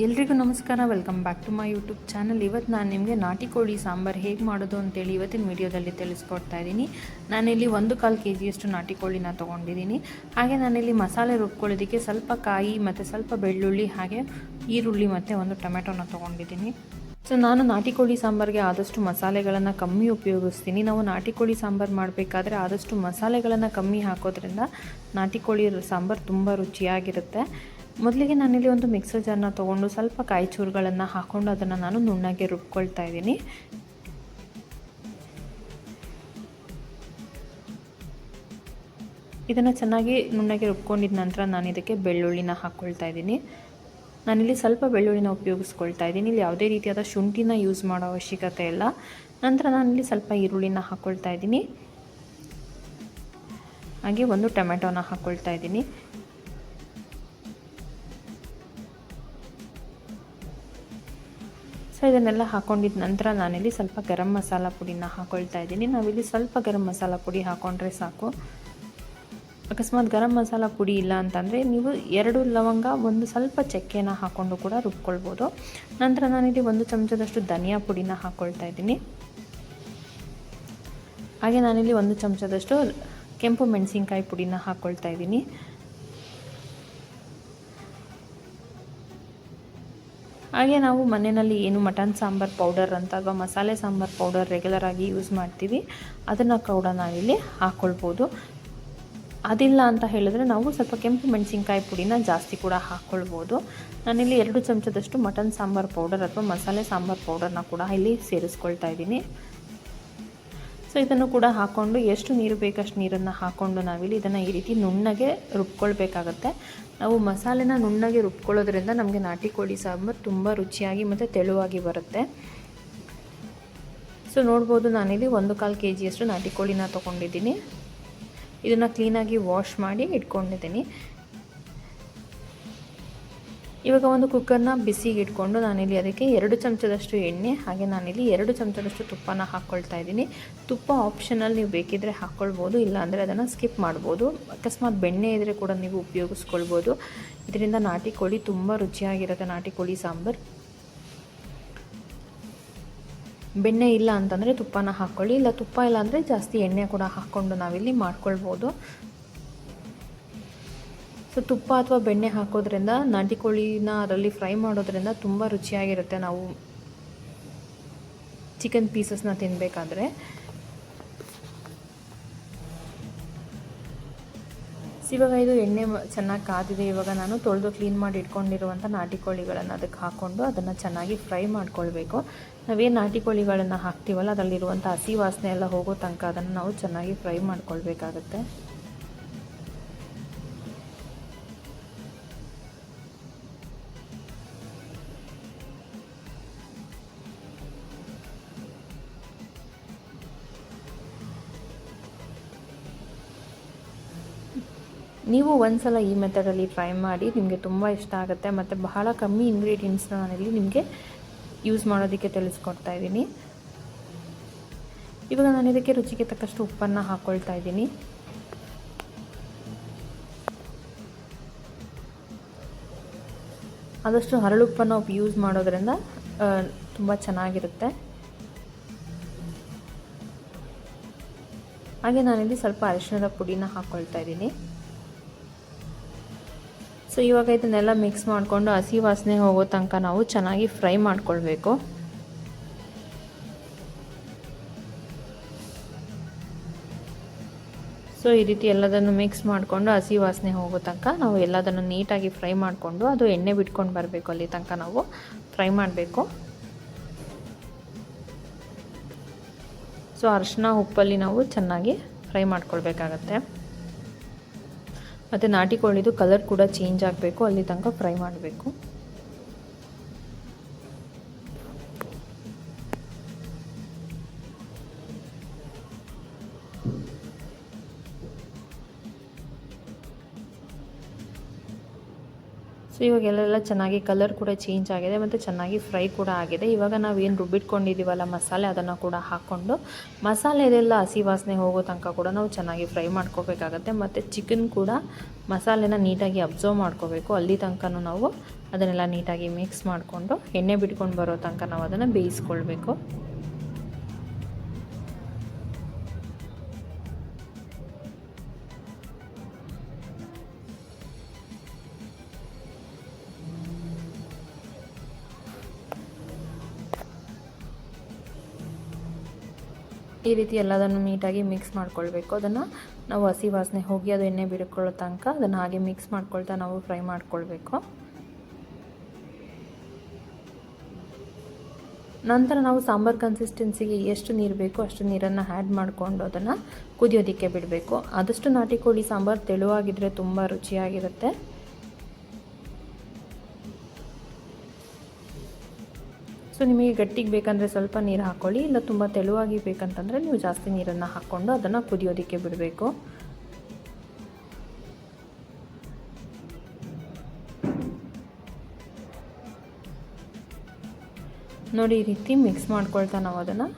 ಎಲ್ರಿಗೂ ನಮಸ್ಕಾರ welcome back to my YouTube channel ಇವತ್ತು ನಾನು ನಿಮಗೆ ನಾಟಿ ಕೋಳಿ ಸಾಂಬಾರು ಹೇಗೆ ಮಾಡೋದು ಅಂತೇಳಿ ಇವತ್ತಿನ ವೀಡಿಯೋದಲ್ಲಿ ತಿಳಿಸ್ಕೊಡ್ತಾ ಇದ್ದೀನಿ. ನಾನಿಲ್ಲಿ ಒಂದು ಕಾಲು ಕೆ ಜಿಯಷ್ಟು ನಾಟಿ ಕೋಳಿನ ತೊಗೊಂಡಿದ್ದೀನಿ. ಹಾಗೆ ನಾನಿಲ್ಲಿ ಮಸಾಲೆ ರುಬ್ಕೊಳ್ಳೋದಕ್ಕೆ ಸ್ವಲ್ಪ ಕಾಯಿ ಮತ್ತು ಸ್ವಲ್ಪ ಬೆಳ್ಳುಳ್ಳಿ ಹಾಗೆ ಈರುಳ್ಳಿ ಮತ್ತು ಒಂದು ಟೊಮೆಟೊನ ತೊಗೊಂಡಿದ್ದೀನಿ. ಸೊ ನಾನು ನಾಟಿ ಕೋಳಿ ಸಾಂಬಾರಿಗೆ ಆದಷ್ಟು ಮಸಾಲೆಗಳನ್ನು ಕಮ್ಮಿ ಉಪಯೋಗಿಸ್ತೀನಿ. ನಾವು ನಾಟಿ ಕೋಳಿ ಸಾಂಬಾರು ಮಾಡಬೇಕಾದ್ರೆ ಆದಷ್ಟು ಮಸಾಲೆಗಳನ್ನು ಕಮ್ಮಿ ಹಾಕೋದ್ರಿಂದ ನಾಟಿ ಕೋಳಿ ಸಾಂಬಾರು ತುಂಬ ರುಚಿಯಾಗಿರುತ್ತೆ. ಮೊದಲಿಗೆ ನಾನಿಲ್ಲಿ ಒಂದು ಮಿಕ್ಸರ್ ಜಾರ್ನ ತೊಗೊಂಡು ಸ್ವಲ್ಪ ಕಾಯಿ ಚೂರುಗಳನ್ನು ಹಾಕ್ಕೊಂಡು ಅದನ್ನು ನಾನು ನುಣ್ಣಗೆ ರುಬ್ಕೊಳ್ತಾ ಇದ್ದೀನಿ. ಇದನ್ನು ಚೆನ್ನಾಗಿ ನುಣ್ಣಗೆ ರುಬ್ಕೊಂಡಿದ ನಂತರ ನಾನು ಇದಕ್ಕೆ ಬೆಳ್ಳುಳ್ಳಿನ ಹಾಕ್ಕೊಳ್ತಾ ಇದ್ದೀನಿ. ನಾನಿಲ್ಲಿ ಸ್ವಲ್ಪ ಬೆಳ್ಳುಳ್ಳಿನ ಉಪಯೋಗಿಸ್ಕೊಳ್ತಾ ಇದ್ದೀನಿ. ಇಲ್ಲಿ ಯಾವುದೇ ರೀತಿಯಾದ ಶುಂಠಿನ ಯೂಸ್ ಮಾಡೋ ಅವಶ್ಯಕತೆ ಇಲ್ಲ. ನಂತರ ನಾನಿಲ್ಲಿ ಸ್ವಲ್ಪ ಈರುಳ್ಳಿನ ಹಾಕ್ಕೊಳ್ತಾ ಇದ್ದೀನಿ. ಹಾಗೆ ಒಂದು ಟೊಮೆಟೊನ ಹಾಕ್ಕೊಳ್ತಾ ಇದ್ದೀನಿ. ಸೊ ಇದನ್ನೆಲ್ಲ ಹಾಕೊಂಡಿದ ನಂತರ ನಾನಿಲ್ಲಿ ಸ್ವಲ್ಪ ಗರಂ ಮಸಾಲ ಪುಡಿನ ಹಾಕೊಳ್ತಾ ಇದ್ದೀನಿ. ನಾವಿಲ್ಲಿ ಸ್ವಲ್ಪ ಗರಂ ಮಸಾಲ ಪುಡಿ ಹಾಕ್ಕೊಂಡ್ರೆ ಸಾಕು. ಅಕಸ್ಮಾತ್ ಗರಂ ಮಸಾಲ ಪುಡಿ ಇಲ್ಲ ಅಂತಂದರೆ ನೀವು ಎರಡು ಲವಂಗ, ಒಂದು ಸ್ವಲ್ಪ ಚಕ್ಕೆನ ಹಾಕ್ಕೊಂಡು ಕೂಡ ರುಬ್ಕೊಳ್ಬೋದು. ನಂತರ ನಾನಿಲ್ಲಿ ಒಂದು ಚಮಚದಷ್ಟು ಧನಿಯಾ ಪುಡಿನ ಹಾಕ್ಕೊಳ್ತಾ ಇದ್ದೀನಿ. ಹಾಗೆ ನಾನಿಲ್ಲಿ ಒಂದು ಚಮಚದಷ್ಟು ಕೆಂಪು ಮೆಣಸಿನ್ಕಾಯಿ ಪುಡಿನ ಹಾಕ್ಕೊಳ್ತಾ ಇದ್ದೀನಿ. ಹಾಗೆ ನಾವು ಮನೆಯಲ್ಲಿ ಏನು ಮಟನ್ ಸಾಂಬಾರ್ ಪೌಡರ್ ಅಂತ ಅಥವಾ ಮಸಾಲೆ ಸಾಂಬಾರ್ ಪೌಡರ್ ರೆಗ್ಯುಲರ್ ಆಗಿ ಯೂಸ್ ಮಾಡ್ತೀವಿ. ಅದನ್ನು ಕೂಡ ನಾವಿಲ್ಲಿ ಹಾಕ್ಕೊಳ್ಬೋದು ಅದಿಲ್ಲ ಅಂತ ಹೇಳಿದ್ರೆ ನಾವು ಸ್ವಲ್ಪ ಕೆಂಪು ಮೆಣಸಿನ್ಕಾಯಿ ಪುಡಿನ ಜಾಸ್ತಿ ಕೂಡ ಹಾಕ್ಕೊಳ್ಬೋದು ನಾನಿಲ್ಲಿ ಎರಡು ಚಮಚದಷ್ಟು ಮಟನ್ ಸಾಂಬಾರ್ ಪೌಡರ್ ಅಥವಾ ಮಸಾಲೆ ಸಾಂಬಾರ್ ಪೌಡರ್ನ ಕೂಡ ಇಲ್ಲಿ ಸೇರಿಸ್ಕೊಳ್ತಾ ಇದ್ದೀನಿ. ಸೊ ಇದನ್ನು ಕೂಡ ಹಾಕ್ಕೊಂಡು ಎಷ್ಟು ನೀರು ಬೇಕಷ್ಟು ನೀರನ್ನು ಹಾಕ್ಕೊಂಡು ನಾವಿಲ್ಲಿ ಇದನ್ನು ಈ ರೀತಿ ನುಣ್ಣಗೆ ರುಬ್ಕೊಳ್ಬೇಕಾಗತ್ತೆ. ನಾವು ಮಸಾಲೆನ ನುಣ್ಣಗೆ ರುಬ್ಕೊಳ್ಳೋದ್ರಿಂದ ನಮಗೆ ನಾಟಿ ಕೋಳಿ ಸಾಂಬಾರು ತುಂಬ ರುಚಿಯಾಗಿ ಮತ್ತು ತೆಳುವಾಗಿ ಬರುತ್ತೆ. ಸೊ ನೋಡ್ಬೋದು ನಾನಿಲ್ಲಿ ಒಂದು ಕಾಲು ಕೆ ಜಿಯಷ್ಟು ನಾಟಿ ಕೋಳಿನ ತೊಗೊಂಡಿದ್ದೀನಿ. ಇದನ್ನು ಕ್ಲೀನಾಗಿ ವಾಶ್ ಮಾಡಿ ಇಟ್ಕೊಂಡಿದ್ದೀನಿ. ಇವಾಗ ಒಂದು ಕುಕ್ಕರ್ನ ಬಿಸಿಗೆ ಇಟ್ಕೊಂಡು ನಾನಿಲ್ಲಿ ಅದಕ್ಕೆ ಎರಡು ಚಮಚದಷ್ಟು ಎಣ್ಣೆ, ಹಾಗೆ ನಾನಿಲ್ಲಿ ಎರಡು ಚಮಚದಷ್ಟು ತುಪ್ಪನ ಹಾಕ್ಕೊಳ್ತಾ ಇದ್ದೀನಿ. ತುಪ್ಪ ಆಪ್ಷನಲ್ಲಿ ನೀವು ಬೇಕಿದ್ದರೆ ಹಾಕ್ಕೊಳ್ಬೋದು ಇಲ್ಲಾಂದರೆ ಅದನ್ನು ಸ್ಕಿಪ್ ಮಾಡ್ಬೋದು. ಅಕಸ್ಮಾತ್ ಬೆಣ್ಣೆ ಇದ್ದರೆ ಕೂಡ ನೀವು ಉಪಯೋಗಿಸ್ಕೊಳ್ಬೋದು. ಇದರಿಂದ ನಾಟಿ ಕೋಳಿ ತುಂಬ ರುಚಿಯಾಗಿರುತ್ತೆ, ನಾಟಿ ಕೋಳಿ ಸಾಂಬಾರು. ಬೆಣ್ಣೆ ಇಲ್ಲ ಅಂತಂದರೆ ತುಪ್ಪನ ಹಾಕ್ಕೊಳ್ಳಿ ಇಲ್ಲ ತುಪ್ಪ ಇಲ್ಲ ಅಂದರೆ ಜಾಸ್ತಿ ಎಣ್ಣೆ ಕೂಡ ಹಾಕ್ಕೊಂಡು ನಾವಿಲ್ಲಿ ಮಾಡ್ಕೊಳ್ಬೋದು. ಸೊ ತುಪ್ಪ ಅಥವಾ ಬೆಣ್ಣೆ ಹಾಕೋದ್ರಿಂದ ನಾಟಿ ಕೋಳಿನ ಅದರಲ್ಲಿ ಫ್ರೈ ಮಾಡೋದ್ರಿಂದ ತುಂಬ ರುಚಿಯಾಗಿರುತ್ತೆ. ನಾವು ಚಿಕನ್ ಪೀಸಸ್ನ ತಿನ್ನಬೇಕಾದ್ರೆ ಇವಾಗ ಇದು ಎಣ್ಣೆ ಚೆನ್ನಾಗಿ ಕಾದಿದೆ. ಇವಾಗ ನಾನು ತೊಳೆದು ಕ್ಲೀನ್ ಮಾಡಿ ಇಟ್ಕೊಂಡಿರುವಂಥ ನಾಟಿ ಕೋಳಿಗಳನ್ನು ಅದಕ್ಕೆ ಹಾಕ್ಕೊಂಡು ಅದನ್ನು ಚೆನ್ನಾಗಿ ಫ್ರೈ ಮಾಡ್ಕೊಳ್ಬೇಕು. ನಾವೇನು ನಾಟಿ ಕೋಳಿಗಳನ್ನು ಹಾಕ್ತೀವಲ್ಲ ಅದರಲ್ಲಿರುವಂಥ ಹಸಿ ವಾಸನೆ ಎಲ್ಲ ಹೋಗೋ ತನಕ ಅದನ್ನು ನಾವು ಚೆನ್ನಾಗಿ ಫ್ರೈ ಮಾಡ್ಕೊಳ್ಬೇಕಾಗತ್ತೆ. ನೀವು ಒಂದ್ಸಲ ಈ ಮೆಥಡಲ್ಲಿ ಟ್ರೈ ಮಾಡಿ ನಿಮಗೆ ತುಂಬ ಇಷ್ಟ ಆಗುತ್ತೆ ಮತ್ತು ಬಹಳ ಕಮ್ಮಿ ಇಂಗ್ರೀಡಿಯೆಂಟ್ಸ್ನ ನಾನಿಲ್ಲಿ ನಿಮಗೆ ಯೂಸ್ ಮಾಡೋದಕ್ಕೆ ತಿಳಿಸ್ಕೊಡ್ತಾ ಇದ್ದೀನಿ. ಇವಾಗ ನಾನು ಇದಕ್ಕೆ ರುಚಿಗೆ ತಕ್ಕಷ್ಟು ಉಪ್ಪನ್ನು ಹಾಕ್ಕೊಳ್ತಾ ಇದ್ದೀನಿ. ಆದಷ್ಟು ಹರಳುಪ್ಪನ್ನು ಯೂಸ್ ಮಾಡೋದ್ರಿಂದ ತುಂಬ ಚೆನ್ನಾಗಿರುತ್ತೆ. ಹಾಗೆ ನಾನಿಲ್ಲಿ ಸ್ವಲ್ಪ ಅರಿಶಿಣದ ಪುಡಿನ ಹಾಕ್ಕೊಳ್ತಾ ಇದ್ದೀನಿ. ಸೊ ಇವಾಗ ಇದನ್ನೆಲ್ಲ ಮಿಕ್ಸ್ ಮಾಡಿಕೊಂಡು ಹಸಿ ವಾಸನೆ ಹೋಗೋ ತನಕ ನಾವು ಚೆನ್ನಾಗಿ ಫ್ರೈ ಮಾಡ್ಕೊಳ್ಬೇಕು. ಸೊ ಈ ರೀತಿ ಎಲ್ಲದನ್ನು ಮಿಕ್ಸ್ ಮಾಡಿಕೊಂಡು ಹಸಿ ವಾಸನೆ ಹೋಗೋ ತನಕ ನಾವು ಎಲ್ಲದನ್ನು ನೀಟಾಗಿ ಫ್ರೈ ಮಾಡಿಕೊಂಡು ಅದು ಎಣ್ಣೆ ಬಿಟ್ಕೊಂಡು ಬರಬೇಕು ಅಲ್ಲಿ ತನಕ ನಾವು ಫ್ರೈ ಮಾಡಬೇಕು. ಸೊ ಅರಿಶಿನ ಉಪ್ಪಲ್ಲಿ ನಾವು ಚೆನ್ನಾಗಿ ಫ್ರೈ ಮಾಡ್ಕೊಳ್ಬೇಕಾಗತ್ತೆ. ಮತ್ತು ನಾಟಿ ಕೋಳಿದು ಕಲರ್ ಕೂಡ ಚೇಂಜ್ ಆಗಬೇಕು ಅಲ್ಲಿ ತನಕ ಫ್ರೈ ಮಾಡಬೇಕು. ಇವಾಗ ಎಲ್ಲೆಲ್ಲ ಚೆನ್ನಾಗಿ ಕಲರ್ ಕೂಡ ಚೇಂಜ್ ಆಗಿದೆ ಮತ್ತು ಚೆನ್ನಾಗಿ ಫ್ರೈ ಕೂಡ ಆಗಿದೆ. ಇವಾಗ ನಾವು ಏನು ರುಬ್ಬಿಟ್ಕೊಂಡಿದ್ದೀವಲ್ಲ ಮಸಾಲೆ, ಅದನ್ನು ಕೂಡ ಹಾಕ್ಕೊಂಡು ಮಸಾಲೆ ಇದೆಲ್ಲ ಹಸಿ ವಾಸನೆ ಹೋಗೋ ತನಕ ಕೂಡ ನಾವು ಚೆನ್ನಾಗಿ ಫ್ರೈ ಮಾಡ್ಕೋಬೇಕಾಗತ್ತೆ. ಮತ್ತು ಚಿಕನ್ ಕೂಡ ಮಸಾಲೆನ ನೀಟಾಗಿ ಅಬ್ಸರ್ವ್ ಮಾಡ್ಕೋಬೇಕು. ಅಲ್ಲಿ ತನಕ ನಾವು ಅದನ್ನೆಲ್ಲ ನೀಟಾಗಿ ಮಿಕ್ಸ್ ಮಾಡಿಕೊಂಡು ಎಣ್ಣೆ ಬಿಟ್ಕೊಂಡು ಬರೋ ತನಕ ನಾವು ಅದನ್ನು ಬೇಯಿಸ್ಕೊಳ್ಬೇಕು. ಈ ರೀತಿ ಎಲ್ಲದನ್ನು ನೀಟಾಗಿ ಮಿಕ್ಸ್ ಮಾಡ್ಕೊಳ್ಬೇಕು. ಅದನ್ನು ನಾವು ಹಸಿ ವಾಸನೆ ಹೋಗಿ ಅದು ಎಣ್ಣೆ ಬಿಡ್ಕೊಳ್ಳೋ ತನಕ ಅದನ್ನು ಹಾಗೆ ಮಿಕ್ಸ್ ಮಾಡ್ಕೊಳ್ತಾ ನಾವು ಫ್ರೈ ಮಾಡ್ಕೊಳ್ಬೇಕು. ನಂತರ ನಾವು ಸಾಂಬಾರು ಕನ್ಸಿಸ್ಟೆನ್ಸಿಗೆ ಎಷ್ಟು ನೀರು ಬೇಕೋ ಅಷ್ಟು ನೀರನ್ನು ಆ್ಯಡ್ ಮಾಡಿಕೊಂಡು ಅದನ್ನು ಕುದಿಯೋದಕ್ಕೆ ಬಿಡಬೇಕು. ಆದಷ್ಟು ನಾಟಿ ಕೋಳಿ ಸಾಂಬಾರು ತೆಳುವಾಗಿದ್ದರೆ ತುಂಬ ರುಚಿಯಾಗಿರುತ್ತೆ. ಸೊ ನಿಮಗೆ ಗಟ್ಟಿಗೆ ಬೇಕಂದರೆ ಸ್ವಲ್ಪ ನೀರು ಹಾಕ್ಕೊಳ್ಳಿ ಇಲ್ಲ ತುಂಬ ತೆಳುವಾಗಿ ಬೇಕಂತಂದರೆ ನೀವು ಜಾಸ್ತಿ ನೀರನ್ನು ಹಾಕ್ಕೊಂಡು ಅದನ್ನು ಕುದಿಯೋದಕ್ಕೆ ಬಿಡಬೇಕು. ನೋಡಿ, ಈ ರೀತಿ ಮಿಕ್ಸ್ ಮಾಡ್ಕೊಳ್ತಾ ನಾವು ಅದನ್ನು.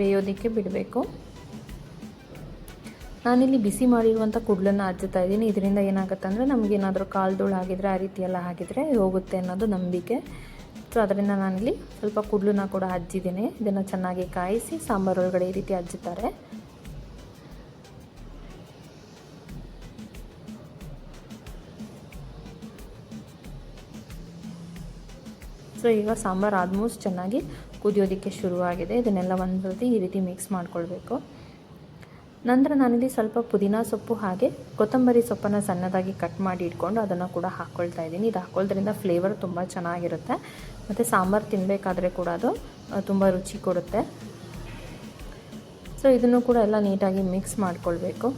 ಬೇಯೋದಕ್ಕೆ ಬಿಡಬೇಕು. ನಾನಿಲ್ಲಿ ಬಿಸಿ ಮಾಡಿರುವಂಥ ಕುಡ್ಲನ್ನು ಹಚ್ಚುತ್ತಾ ಇದ್ದೀನಿ. ಇದರಿಂದ ಏನಾಗುತ್ತೆ ಅಂದರೆ ನಮಗೇನಾದರೂ ಕಾಲ್ದೋಳು ಆಗಿದ್ರೆ, ಆ ರೀತಿ ಎಲ್ಲ ಆಗಿದ್ರೆ ಹೋಗುತ್ತೆ ಅನ್ನೋದು ನಂಬಿಕೆ. ಸೊ ಅದರಿಂದ ನಾನಿಲ್ಲಿ ಸ್ವಲ್ಪ ಕುಡ್ಲನ್ನ ಕೂಡ ಹಚ್ಚಿದ್ದೀನಿ ಇದನ್ನು ಚೆನ್ನಾಗಿ ಕಾಯಿಸಿ ಸಾಂಬಾರು ಒಳಗಡೆ ಈ ರೀತಿ ಹಚ್ಚುತ್ತಾರೆ ಸೊ ಈಗ ಸಾಂಬಾರು ಆಲ್ಮೋಸ್ಟ್ ಚೆನ್ನಾಗಿ ಕುದಿಯೋದಕ್ಕೆ ಶುರುವಾಗಿದೆ. ಇದನ್ನೆಲ್ಲ ಒಂದು ಈ ರೀತಿ ಮಿಕ್ಸ್ ಮಾಡ್ಕೊಳ್ಬೇಕು. ನಂತರ ನಾನಿಲ್ಲಿ ಸ್ವಲ್ಪ ಪುದೀನ ಸೊಪ್ಪು ಹಾಗೆ ಕೊತ್ತಂಬರಿ ಸೊಪ್ಪನ್ನು ಸಣ್ಣದಾಗಿ ಕಟ್ ಮಾಡಿ ಇಟ್ಕೊಂಡು ಅದನ್ನು ಕೂಡ ಹಾಕ್ಕೊಳ್ತಾ ಇದ್ದೀನಿ. ಇದು ಹಾಕೊಳ್ಳೋದ್ರಿಂದ ಫ್ಲೇವರ್ ತುಂಬ ಚೆನ್ನಾಗಿರುತ್ತೆ. ಮತ್ತು ಸಾಂಬಾರು ತಿನ್ನಬೇಕಾದ್ರೆ ಕೂಡ ಅದು ತುಂಬ ರುಚಿ ಕೊಡುತ್ತೆ. ಸೊ ಇದನ್ನು ಕೂಡ ಎಲ್ಲ ನೀಟಾಗಿ ಮಿಕ್ಸ್ ಮಾಡಿಕೊಳ್ಬೇಕು.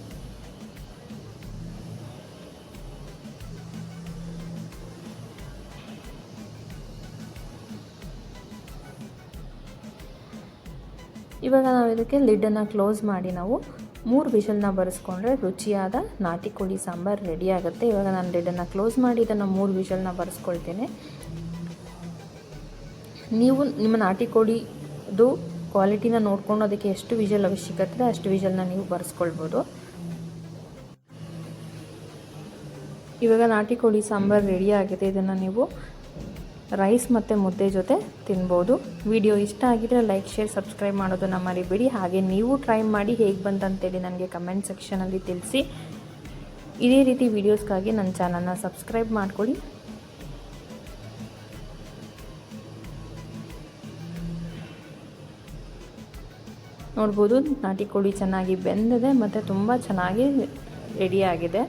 ಇವಾಗ ನಾವು ಇದಕ್ಕೆ ಲಿಡ್ಡನ್ನು ಕ್ಲೋಸ್ ಮಾಡಿ ನಾವು ಮೂರು ವಿಷಲ್ನ ಬರೆಸ್ಕೊಂಡ್ರೆ ರುಚಿಯಾದ ನಾಟಿ ಕೋಳಿ ಸಾಂಬಾರು ರೆಡಿ ಆಗುತ್ತೆ. ಇವಾಗ ನಾನು ಲಿಡನ್ನು ಕ್ಲೋಸ್ ಮಾಡಿ ಇದನ್ನು ಮೂರು ವಿಷಲ್ನ ಬರೆಸ್ಕೊಳ್ತೇನೆ. ನೀವು ನಿಮ್ಮ ನಾಟಿ ಕೋಳಿದು ಕ್ವಾಲಿಟಿನ ನೋಡ್ಕೊಂಡು ಅದಕ್ಕೆ ಎಷ್ಟು ವಿಷಲ್ ಅವಶ್ಯಕತೆ, ಅಷ್ಟು ವಿಷಲ್ನ ನೀವು ಬರೆಸ್ಕೊಳ್ಬೋದು. ಇವಾಗ ನಾಟಿ ಕೋಳಿ ಸಾಂಬಾರು ರೆಡಿ ಆಗಿದೆ. ಇದನ್ನು ನೀವು ರೈಸ್ ಮತ್ತು ಮುದ್ದೆ ಜೊತೆ ತಿನ್ಬೋದು. ವಿಡಿಯೋ ಇಷ್ಟ ಆಗಿದ್ರೆ ಲೈಕ್ ಶೇರ್ ಸಬ್ಸ್ಕ್ರೈಬ್ ಮಾಡೋದನ್ನು ಮರಿಬೇಡಿ. ಹಾಗೆ ನೀವು ಟ್ರೈ ಮಾಡಿ ಹೇಗೆ ಬಂತಂತೇಳಿ ನನಗೆ ಕಮೆಂಟ್ ಸೆಕ್ಷನಲ್ಲಿ ತಿಳಿಸಿ. ಇದೇ ರೀತಿ ವೀಡಿಯೋಸ್ಗಾಗಿ ನನ್ನ ಚಾನಲ್ನ ಸಬ್ಸ್ಕ್ರೈಬ್ ಮಾಡ್ಕೊಳ್ಳಿ ನೋಡ್ಬೋದು, ನಾಟಿ ಕೋಳಿ ಚೆನ್ನಾಗಿ ಬೆಂದಿದೆ, ಮತ್ತು ತುಂಬ ಚೆನ್ನಾಗಿ ರೆಡಿಯಾಗಿದೆ